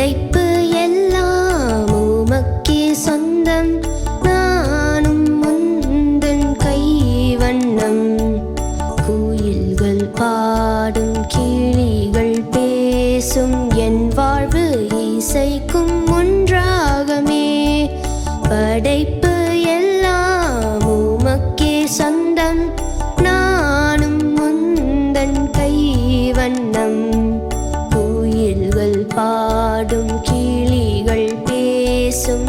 படைப்பு எல்லாம் உமக்கே சொந்தம். நானும் முந்தன் கை வண்ணம் கோயில்கள் பாடும் கிளிகள் பேசும். என் வாழ்வு இசைக்கும் ஒன்றாகமே. படைப்பு எல்லாம் உமக்கே சொந்தம். நானும் பாடும் கிளிகள் பேசும்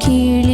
குயில்கள் பாடும் கிளிகள் பேசும்